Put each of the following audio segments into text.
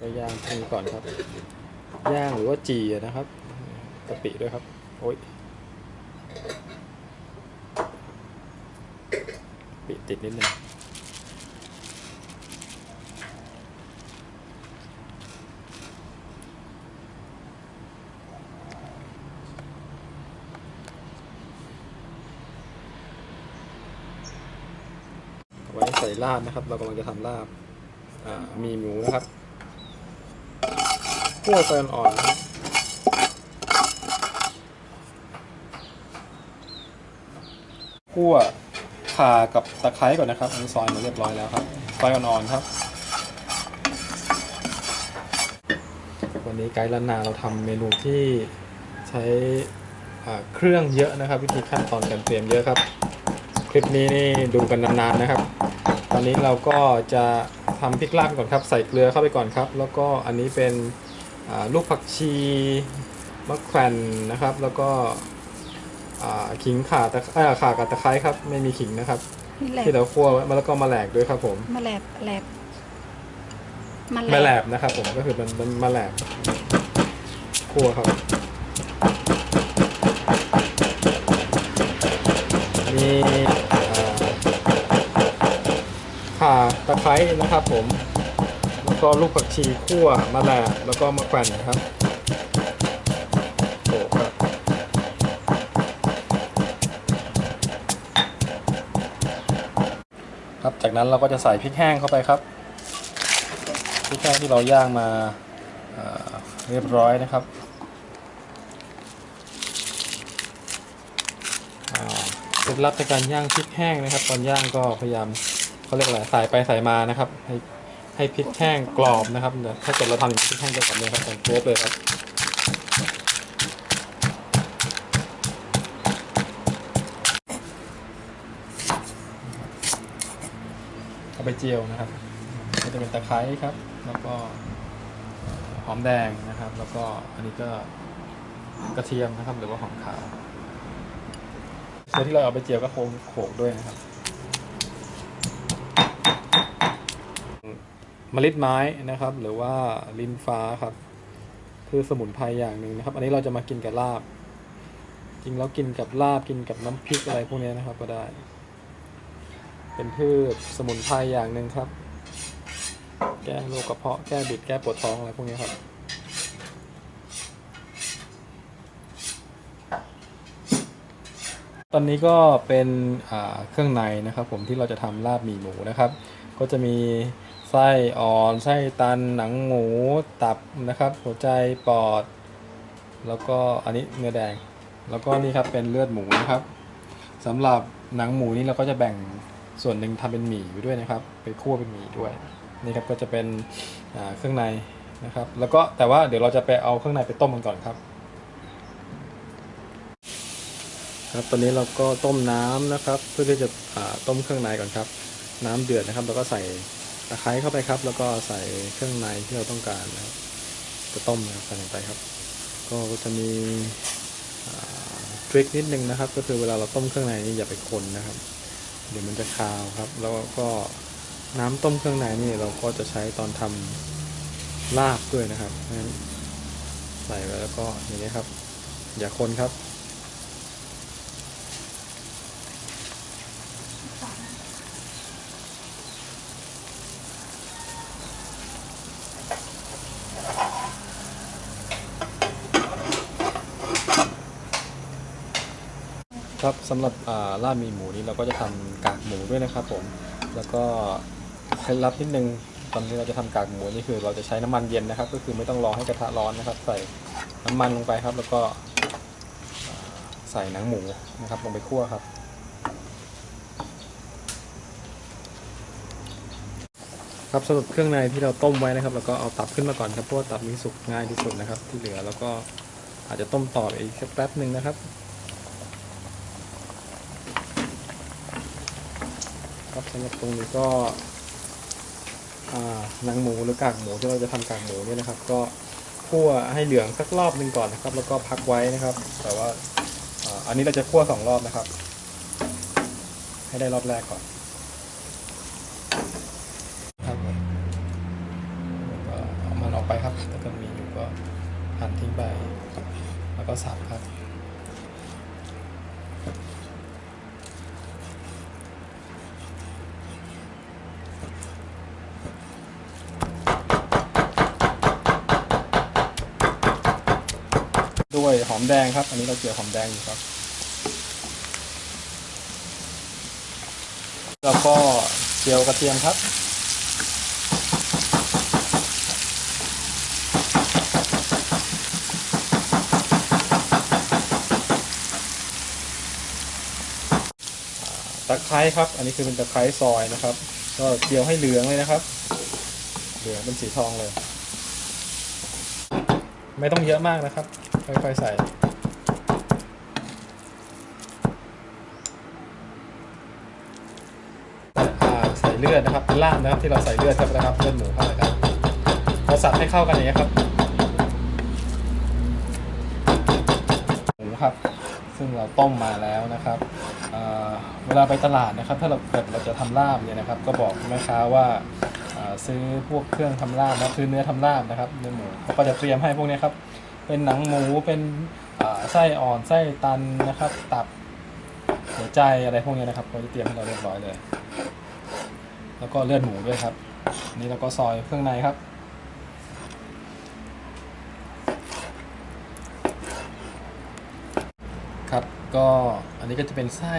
ก็ย่างตรงนี้ก่อนครับ ย่างหรือว่าจีนะครับกะปิด้วยครับ โอ้ยปิติดนิดนึงไว้ใส่ลาบนะครับ เรากำลังจะทำลาบมีหมูนะครับ คั่วไฟอ่อนคั่วข่ากับตะไคร้ก่อนนะครับอันนี้ซอยมาเรียบร้อยแล้วครับไฟอ่อนๆครับ วันนี้ไกด์ล้านนาเราทำเมนูที่ใช้เครื่องเยอะนะครับ วิธีขั้นตอนการเตรียมเยอะครับ คลิปนี้นี่ดูกันนานๆนะครับ ตอนนี้เราก็จะทำพริกลาบก่อนครับ ใส่เกลือเข้าไปก่อนครับ แล้วก็อันนี้เป็น ลูกผักชีมะแขวนนะครับ แล้วก็อ่าขิงข่าตะเอ่อข่ากับตะไคร้ครับ ไม่มีขิงนะครับ นี่แหลบที่เราคั่วไว้แล้วก็มาแหลกด้วยครับ ผมมาแหลบแหลบมามาแหลบนะครับ ผมก็คือมันมันมาแหลกคั่วครับ มีอ่าข่าตะไคร้นะครับ ผมแล้ว ก็ลูกผักชีคั่วมาแหลกแล้วก็มาแขวนนะครับโอ้ครับครับจากนั้นเราก็จะใส่พริกแห้งเข้าไปครับพริกแห้งที่เราย่างมาเอ่อเรียบร้อยนะครับเคล็ดลับในการย่างพริกแห้งนะครับ ตอนย่างก็พยายามเขาเรียกอะไรใส่ไปใส่มานะครับ ให้พริกแห้งกรอบนะครับเดี๋ยวถ้าเกิดเราทำอย่างนี้พริกแห้งจะกรอบเลยครับแต่โครบเลยครับเอาไปเจียวนะครับก็จะเป็นตะไคร้ครับ แล้วก็หอมแดงนะครับ แล้วก็อันนี้ก็กระเทียมนะครับ หรือว่าหอมขาวเมื่อที่เราเอาไปเจียวก็โคงโขลกด้วยนะครับ มลิดไม้นะครับ หรือว่าลิ้นฟ้าครับคือสมุนไพรอย่างหนึ่งนะครับ อันนี้เราจะมากินกับลาบ จริงแล้วกินกับลาบกินกับน้ำพริกอะไรพวกนี้นะครับ ก็ได้ เป็นพืชสมุนไพรอย่างหนึ่งครับ แก้โรคกระเพาะแก้บิดแก้ปวดท้องอะไรพวกนี้ครับตอนนี้ก็เป็นเครื่องในนะครับ ผมที่เราจะทำลาบหมี่หมูนะครับ ก็จะมี ไส้อ่อนไส้ตันหนังหมูตับนะครับ หัวใจปอด แล้วก็อันนี้เนื้อแดง แล้วก็นี่ครับเป็นเลือดหมูนะครับสำหรับหนังหมูนี่เราก็จะแบ่งส่วนหนึ่งทำเป็นหมี่ไว้ด้วยนะครับ ไปคั่วเป็นหมี่ด้วยนี่ครับก็จะเป็นเครื่องในนะครับ แล้วก็แต่ว่าเดี๋ยวเราจะไปเอาเครื่องในไปต้มกันก่อนครับครับตอนนี้เราก็ต้มน้ำนะครับ เพื่อที่จะต้มเครื่องในก่อนครับ น้ำเดือดนะครับ แล้วก็ใส่ ตะไคร้เข้าไปครับ แล้วก็ใส่เครื่องในที่เราต้องการนะครับจะต้มนะครับใส่ลงไปครับ ก็จะมีทริคนิดนึงนะครับ ก็คือเวลาเราต้มเครื่องในนี่อย่าไปคนนะครับ เดี๋ยวมันจะคาวครับ แล้วก็น้ำต้มเครื่องในนี่เราก็จะใช้ตอนทำลาบด้วยนะครับงั้นใส่ไปแล้วก็อย่างนี้ครับ อย่าคนครับ ครับสำหรับอ่าลาบมีหมูนี้เราก็จะทำกากหมูด้วยนะครับผมแล้วก็เคล็ดลับนิดนึงตอนที่เราจะทำกากหมูนี่คือ เราจะใช้น้ำมันเย็นนะครับ ก็คือไม่ต้องรอให้กระทะร้อนนะครับ ใส่น้ำมันลงไปครับ แล้วก็ใส่หนังหมูนะครับ ลงไปคั่วครับครับสำหรับเครื่องในที่เราต้มไว้นะครับแล้วก็เอาตับขึ้นมาก่อนครับเพราะว่าตับนี้สุกง่ายที่สุดนะครับ ที่เหลือแล้วก็อาจจะต้มต่อไปอีกสักแป๊บหนึ่งนะครับ ครับสำหรับตรงนี้ก็หนังหมูหรือกากหมูที่เราจะทำกากหมูเนี่ยนะครับ ก็คั่วให้เหลืองสักรอบหนึ่งก่อนนะครับ แล้วก็พักไว้นะครับ แต่ว่าอันนี้เราจะคั่วสองรอบนะครับ ให้ได้รอบแรกก่อนครับแล้วก็เอามา อกไปครับถ้าเกิดมีอยู่ก็หั่นทิ้งไป แล้วก็สับครับ ด้ว ยหอมแดงครับ อันนี้เราเจียวหอมแดงอยู่ครับ แล้วก็เจียวกระเทียมครับตะไคร้ครับ อันนี้คือเป็นตะไคร้ซอยนะครับ ก็เจียวให้เหลืองเลยนะครับ เหลืองเป็นสีทองเลย ไม่ต้องเยอะมากนะครับ ค่อยๆใส่ใส่เลือดนะครับเป็นล่าบนะครับที่เราใส่เลือดครับนะครับเลือดหมูเข้าไปครับเราสับให้เข้ากันอย่างนี้ครับหมูครับ ซึ่งเราต้มมาแล้วนะครับเวลาไปตลาดนะครับ ถ้าเราเกิดเราจะทำลาบเนี่ยนะครับ ก็บอกแม่ค้าว่าซื้อพวกเครื่องทำลาบนะคือเนื้อทำลาบนะครับเนื้อหมูเขาก็จะเตรียมให้พวกนี้ครับ เป็นหนังหมูเป็นไส้อ่อนไส้ตันนะครับ ตับหัวใจอะไรพวกนี้นะครับเขาจะเตรียมให้เราเรียบร้อยเลย แล้วก็เลือดหมูด้วยครับ นี่เราก็ซอยเครื่องในครับครับก็อันนี้ก็จะเป็นไส้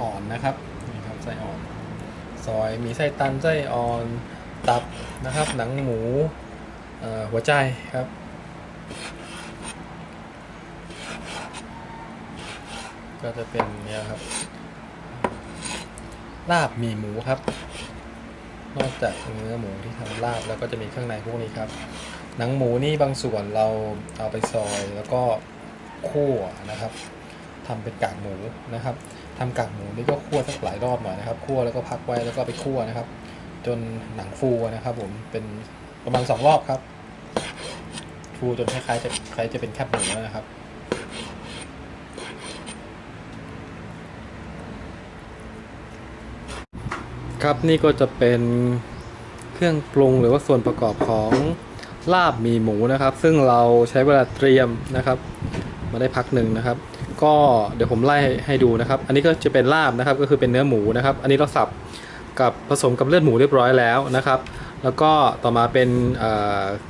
อ่อนนะครับนี่ครับไส้อ่อน ซอยมีไส้ตันไส้อ่อนตับนะครับ หนังหมูหัวใจครับ ก็จะเป็นเนี่ยครับ ลาบหมีหมูครับ นอกจากเนื้อหมูที่ทำลาบแล้วก็จะมีเครื่องในพวกนี้ครับ หนังหมูนี่บางส่วนเราเอาไปซอยแล้วก็คั่วนะครับทำเป็นกากหมูนะครับทำกากหมูนี่ก็คั่วสักหลายรอบหน่อยนะครับคั่วแล้วก็พักไว้แล้วก็ไปคั่วนะครับ จนหนังฟูนะครับ ผมเป็นประมาณสองรอบครับ ฟูจนคล้ายๆจะคล้ายจะเป็นแคบหมูแล้วนะครับ ครับนี่ก็จะเป็นเครื่องปรุงหรือว่าส่วนประกอบของลาบหมีหมูนะครับ ซึ่งเราใช้เวลาเตรียมนะครับ มาได้พักหนึ่งนะครับ ก็เดี๋ยวผมไล่ให้ดูนะครับ อันนี้ก็จะเป็นลาบนะครับก็คือเป็นเนื้อหมูนะครับ อันนี้เราสับกับผสมกับเลือดหมูเรียบร้อยแล้วนะครับ แล้วก็ต่อมาเป็น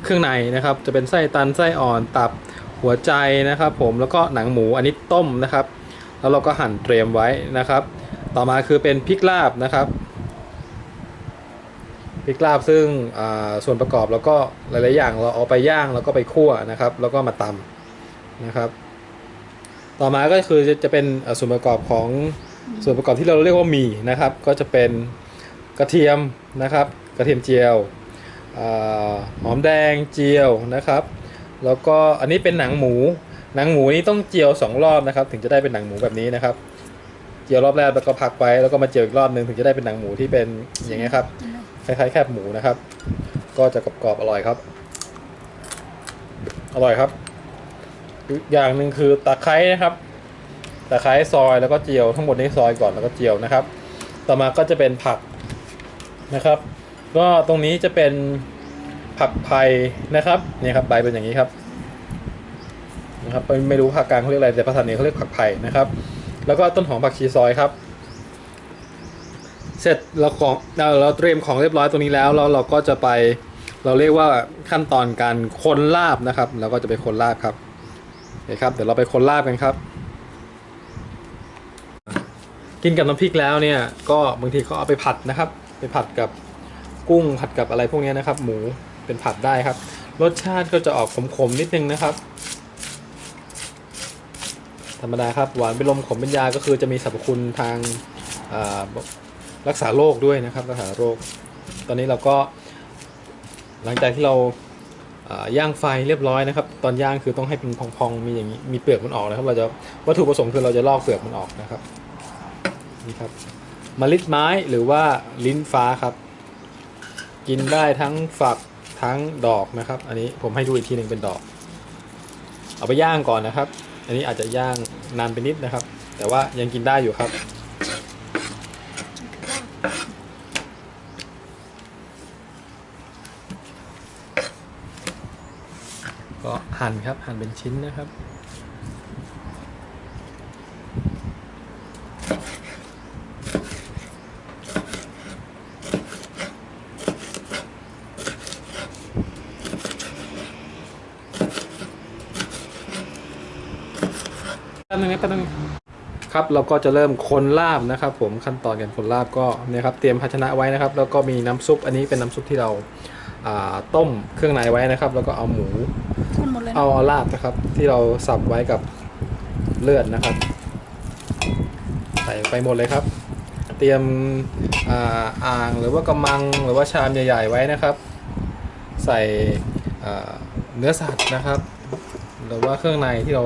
เครื่องในนะครับ จะเป็นไส้ตันไส้อ่อนตับหัวใจนะครับ ผมแล้วก็หนังหมูอันนี้ต้มนะครับ แล้วเราก็หั่นเตรียมไว้นะครับ ต่อมาคือเป็นพริกลาบนะครับพริกลาบซึ่งส่วนประกอบแล้วก็หลาย ๆ อย่างเราเอาไปย่างแล้วก็ไปคั่วนะครับ แล้วก็มาตำนะครับ ต่อมาก็คือจะจะเป็นส่วนประกอบของส่วนประกอบที่เราเรียกว่าหมี่นะครับ ก็จะเป็นกระเทียมนะครับ กระเทียมเจียวอหอมแดงเจียวนะครับ แล้วก็อันนี้เป็นหนังหมู หนังหมูนี่ต้องเจียวสองรอบนะครับ ถึงจะได้เป็นหนังหมูแบบนี้นะครับ เจียวรอบแรกแล้วก็พักไว้แล้วก็มาเจียวอีกรอบหนึ่งถึงจะได้เป็นหนังหมูที่เป็นอย่างเงี้ยครับคล้ายๆแคบหมูนะครับ ก็จะกรอบๆอร่อยครับ อร่อยครับอย่างหนึ่งคือตะไคร้นะครับตะไคร้ซอยแล้วก็เจียวทั้งหมดนี้ซอยก่อนแล้วก็เจียวนะครับ ต่อมาก็จะเป็นผักนะครับ ก็ตรงนี้จะเป็นผักไผ่นะครับนี่ครับใบเป็นอย่างนี้ครับนะครับไม่ไม่รู้ภาคกลางเขาเรียกอะไรแต่ภาษาเหนือเขาเรียกผักไผ่นะครับ แล้วก็ต้นหอมผักชีซอยครับ เสร็จเราของเราเราเตรียมของเรียบร้อยตรงนี้แล้วแล้วเราก็จะไปเราเรียกว่าขั้นตอนการคนลาบนะครับเราก็จะไปคนลาบครับโอเคครับเดี๋ยวเราไปคนลาบกันครับ กินกับน้ำพริกแล้วเนี่ยก็บางทีก็เอาไปผัดนะครับ ไปผัดกับ กุ้งผัดกับอะไรพวกนี้นะครับ หมูเป็นผัดได้ครับ รสชาติก็จะออกขมๆนิดนึงนะครับ ธรรมดาครับหวานเป็นลมขมเป็นยาก็คือจะมีสรรพคุณทางารักษาโรคด้วยนะครับรักษาโรค ตอนนี้เราก็หลังจากที่เราาย่างไฟเรียบร้อยนะครับ ตอนย่างคือต้องให้เป็นพองๆมีอย่างนี้มีเปลือกมันออกนะครับ เราจะวัตถุประสงค์คือเราจะลอกเปลือกมันออกนะครับนี่ครับมลิดไม้หรือว่าลิ้นฟ้าครับ กินได้ทั้งฝักทั้งดอกนะครับ อันนี้ผมให้ดูอีกทีหนึ่งเป็นดอก เอาไปย่างก่อนนะครับ อันนี้อาจจะย่างนานไปนิดนะครับ แต่ว่ายังกินได้อยู่ครับ ก็หั่นครับหั่นเป็นชิ้นนะครับ แป๊บนึงนะแป๊บนึง ครับ เราก็จะเริ่มคนลาบนะครับ ผมขั้นตอนการคนลาบก็เนี่ยครับเตรียมภาชนะไว้นะครับ แล้วก็มีน้ำซุปอันนี้เป็นน้ำซุปที่เราาต้มเครื่องในไว้นะครับ แล้วก็เอาหมูเเอาเอาลาบนะครับ ที่เราสับไว้กับเลือดนะครับ ใส่ไปหมดเลยครับ เตรียมอ่าอางหรือว่ากระมังหรือว่าชามใหญ่ ๆ ไว้นะครับ ใส่เนื้อสัตว์นะครับ หรือว่าเครื่องในที่เรา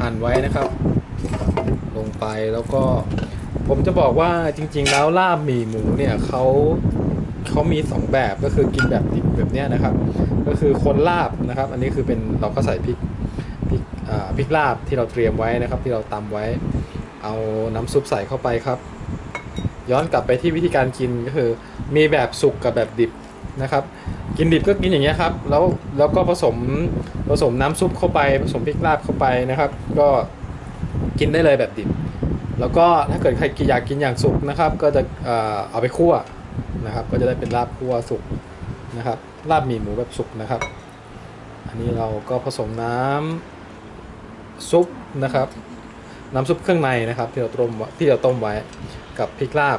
หั่นไว้นะครับ ไปแล้วก็ผมจะบอกว่าจริง ๆ แล้วลาบหมี่หมูเนี่ยเขาเขามีสองแบบก็คือกินแบบดิบแบบเนี้ยนะครับ ก็คือคนลาบนะครับ อันนี้คือเป็นเราก็ใส่พริกพริกอ่าพริกลาบที่เราเตรียมไว้นะครับ ที่เราตำไว้ เอาน้ำซุปใส่เข้าไปครับ ย้อนกลับไปที่วิธีการกินก็คือ มีแบบสุกกับแบบดิบนะครับ กินดิบก็กินอย่างเงี้ยครับ แล้วแล้วก็ผสมผสมน้ำซุปเข้าไป ผสมพริกลาบเข้าไปนะครับ ก็กินได้เลยแบบดิบ แล้วก็ถ้าเกิดใครอยากกินอย่างสุกนะครับ ก็จะเออเอาไปคั่วนะครับ ก็จะได้เป็นลาบคั่วสุกนะครับลาบหมี่หมูแบบสุกนะครับ อันนี้เราก็ผสมน้ำซุปนะครับ น้ำซุปเครื่องในนะครับ ที่เราต้มที่เราต้มไว้กับพริกลาบ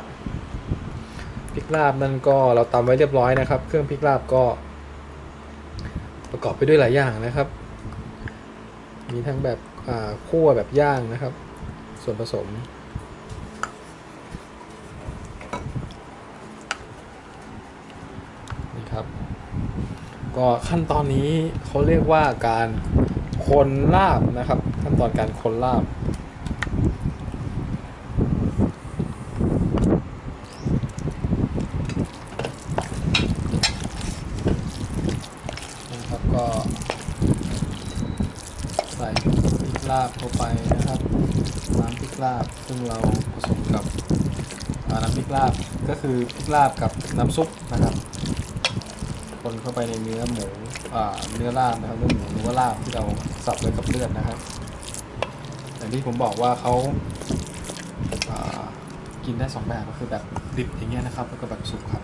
พริกลาบนั่นก็เราตำไว้เรียบร้อยนะครับ เครื่องพริกลาบก็ ประกอบไปด้วยหลายอย่างนะครับ มีทั้งแบบคั่วแบบย่างนะครับ ส่วนผสมนี่ครับ ก็ขั้นตอนนี้เขาเรียกว่าการคนลาบนะครับ ขั้นตอนการคนลาบนะครับก็ใส่ลาบเข้าไปนะครับ น้ำพริกลาบซึ่งเราผสมกับน้ำพริกลาบก็คือพริกลาบกับน้ำซุปนะครับ คนเข้าไปในเนื้อหมูเนื้อลาบนะครับเนื้อหมูหรือว่าลาบที่เราสับไว้กับเลือดนะครับอย่างที่ผมบอกว่าเขาากินได้สองแบบก็คือแบบดิบอย่างเงี้ยนะครับแล้วก็แบบสุกครับ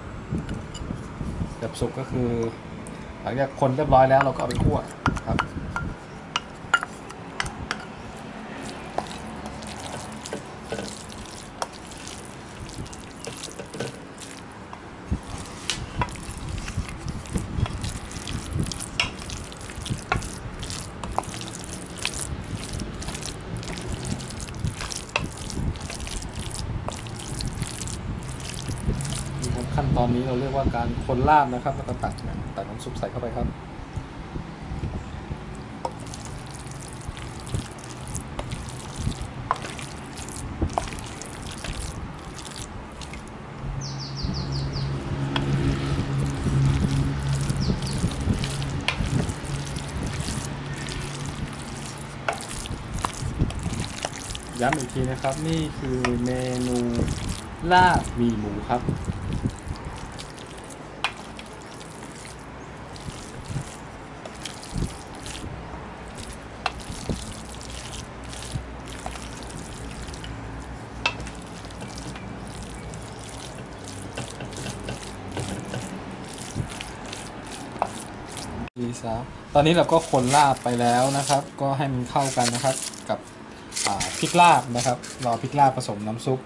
แบบสุกก็คือ หลังจากคนเรียบร้อยแล้วเราก็เอาไปคั่วครับ นี่ครับขั้นตอนนี้เราเรียกว่าการ คนลาบนะครับ แล้วก็ตักตักน้ำซุปใส่เข้าไปครับย้ำอีกทีนะครับ นี่คือเมนูลาบหมี่หมูครับ ดีซะตอนนี้เราก็คนลาบไปแล้วนะครับ ก็ให้มันเข้ากันนะครับกับพริกลาบนะครับรอพริกลาบผสมน้ำซุป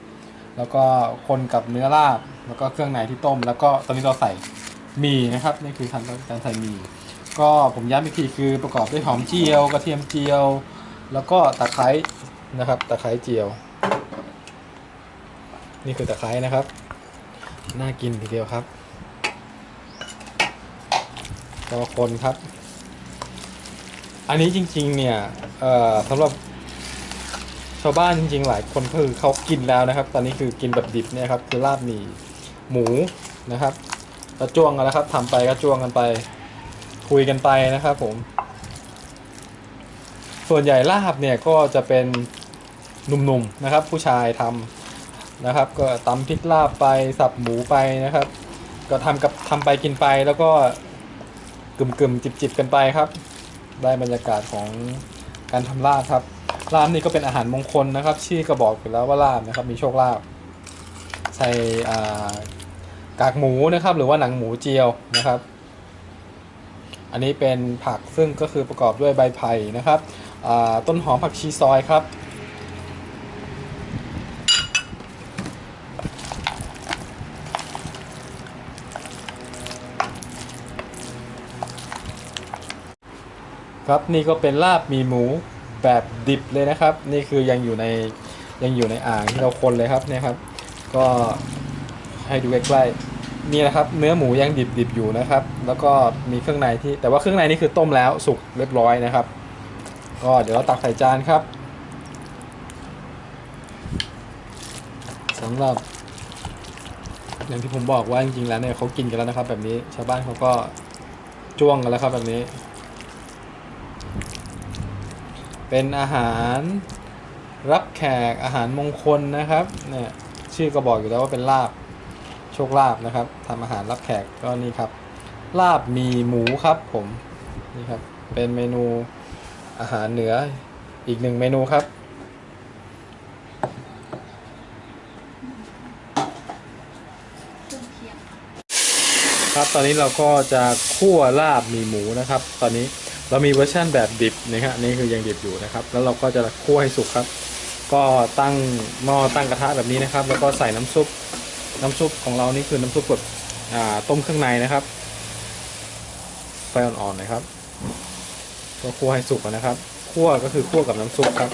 แล้วก็คนกับเนื้อลาบ แล้วก็เครื่องในที่ต้ม แล้วก็ตอนนี้เราใส่หมี่นะครับนี่คือขั้นตอนการใส่หมี่ก็ผมย้ำอีกทีคือประกอบด้วยหอมเจียวกระเทียมเจียว แล้วก็ตะไคร้นะครับ ตะไคร้เจียว นี่คือตะไคร้นะครับ น่ากินทีเดียวครับ ก็คนครับ อันนี้จริง ๆ เนี่ยเอ่อสำหรับชาวบ้านจริง ๆ หลายคนคือเขากินแล้วนะครับ ตอนนี้คือกินแบบดิบเนี่ยครับคือลาบหมี่หมูนะครับก็จ้วงกันแล้วครับทำไปก็จ้วงกันไป คุยกันไปนะครับ ผม ส่วนใหญ่ลาบเนี่ยก็จะเป็นหนุ่มๆนะครับ ผู้ชายทำนะครับ ก็ตำพริกลาบไปสับหมูไปนะครับ ก็ทำกับทำไปกินไปแล้วก็ กึ่มกึ่มจิบจิบๆกันไปครับ ได้บรรยากาศของการทำลาบครับลาบนี่ก็เป็นอาหารมงคลนะครับ ชื่อก็บอกอยู่แล้วว่าลาบนะครับมีโชคลาภใส่อ่ากากหมูนะครับ หรือว่าหนังหมูเจียวนะครับ อันนี้เป็นผักซึ่งก็คือประกอบด้วยใบไผ่นะครับต้นหอมผักชีซอยครับ ครับ นี่ก็เป็นลาบมีหมูแบบดิบเลยนะครับ นี่คือยังอยู่ในยังอยู่ในอ่างที่เราคนเลยครับเนี่ยครับ ก็ให้ดูใกล้ๆนี่นะครับ เนื้อหมูยังดิบดิบๆอยู่นะครับ แล้วก็มีเครื่องในที่แต่ว่าเครื่องในนี่คือต้มแล้วสุกเรียบร้อยนะครับ ก็เดี๋ยวเราตักใส่จานครับสำหรับอย่างที่ผมบอกว่าจริงๆแล้วเนี่ยเขากินกันแล้วนะครับ แบบนี้ชาวบ้านเขาก็จ้วงกันแล้วครับแบบนี้ เป็นอาหารรับแขกอาหารมงคลนะครับเนี่ยชื่อก็บอกอยู่แล้วว่าเป็นลาบโชคลาบนะครับทำอาหารรับแขกก็นี่ครับ ลาบมีหมูครับผมนี่ครับเป็นเมนูอาหารเหนืออีกหนึ่งเมนูครับ ครับตอนนี้เราก็จะคั่วลาบหมีหมูนะครับ ตอนนี้ เรามีเวอร์ชันแบบดิบนะครับนี่คือยังดิบอยู่นะครับ แล้วเราก็จะคั่วให้สุกครับ ก็ตั้งหม้อตั้งกระทะแบบนี้นะครับ แล้วก็ใส่น้ำซุปน้ำซุปของเรานี่คือน้ำซุปแบบต้มเครื่องในนะครับไฟอ่อนๆนะครับ ก็คั่วให้สุกนนะครับคั่วก็คือคั่วกับน้ำซุปครับ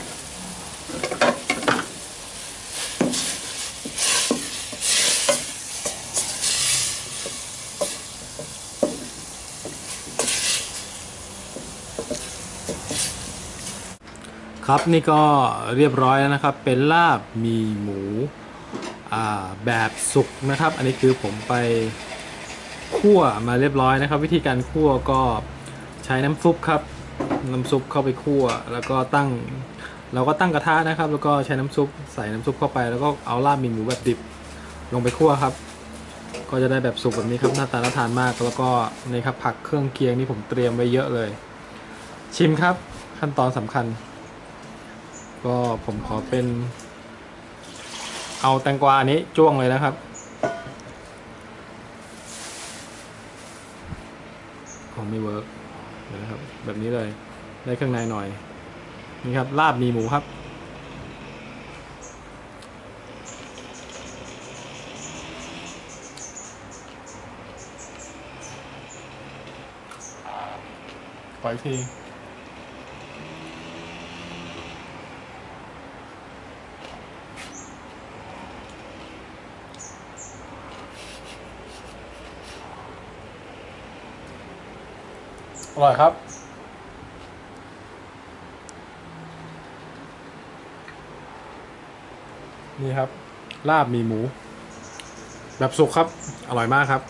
ครับนี่ก็เรียบร้อยแล้วนะครับ เป็นลาบมีหมูแบบสุกนะครับ อันนี้คือผมไปคั่วมาเรียบร้อยนะครับ วิธีการคั่วก็ใช้น้ำซุปครับ น้ำซุปเข้าไปคั่ว แล้วก็ตั้งเราก็ตั้งกระทะนะครับ แล้วก็ใช้น้ำซุปใส่น้ำซุปเข้าไป แล้วก็เอาลาบมีหมูแบบดิบลงไปคั่วครับ ก็จะได้แบบสุกแบบนี้ครับหน้าตาน่าทานมาก แล้วก็นี่ครับผักเครื่องเคียงนี่ผมเตรียมไว้เยอะเลย ชิมครับขั้นตอนสำคัญ ก็ผมขอเป็น เอาแตงกวาอันนี้จ้วงเลยนะครับของไม่เวิร์กนะครับ แบบนี้เลยได้เครื่องในหน่อย นี่ครับ ลาบมีหมูครับปล่อยที อร่อยครับ นี่ครับ ลาบมีหมู แบบสุกครับ อร่อยมากครับ